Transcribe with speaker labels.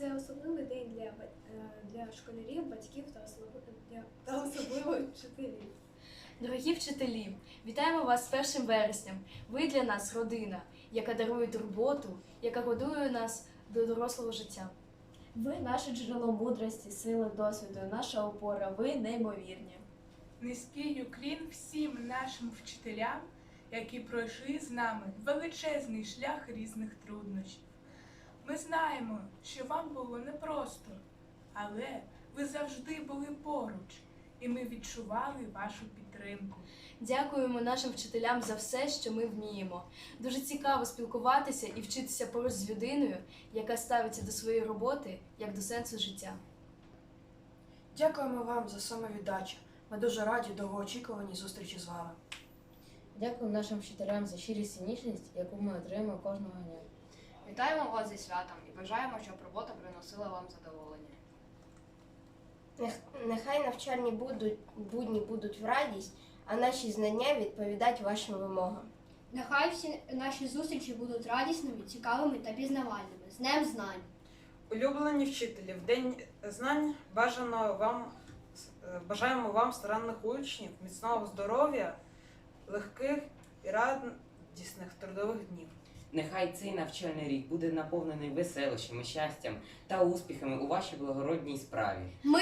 Speaker 1: Це особливий день для, е, для школярів, батьків та особливо, для, та особливо вчителів.
Speaker 2: Дорогі вчителі, вітаємо вас з 1 вересням. Ви для нас родина, яка дарує турботу, яка годує нас до дорослого життя.
Speaker 3: Ви наше джерело мудрості, сили, досвіду, наша опора. Ви неймовірні.
Speaker 4: Низький уклін всім нашим вчителям, які пройшли з нами величезний шлях різних труднощів. Ми знаємо, що вам було непросто, але ви завжди були поруч, і ми відчували вашу підтримку.
Speaker 2: Дякуємо нашим вчителям за все, що ми вміємо. Дуже цікаво спілкуватися і вчитися поруч з людиною, яка ставиться до своєї роботи як до сенсу життя.
Speaker 5: Дякуємо вам за самовіддачу. Ми дуже раді довгоочікуваній зустрічі з вами.
Speaker 6: Дякую нашим вчителям за щирість і ніжність, яку ми отримуємо кожного дня.
Speaker 7: Вітаємо вас зі святом і бажаємо, щоб робота приносила вам задоволення.
Speaker 8: Нех- Нехай навчальні будуть, будні будуть в радість, а наші знання відповідають вашим вимогам.
Speaker 9: Нехай всі наші зустрічі будуть радісними, цікавими та пізнавальними. З Днем знань!
Speaker 10: Улюблені вчителі, в день знань бажано вам е, бажаємо вам старанних учнів, міцного здоров'я, легких і радісних трудових днів.
Speaker 11: Нехай цей навчальний рік буде наповнений веселощами, щастям та успіхами у вашій благородній справі.
Speaker 9: Ми!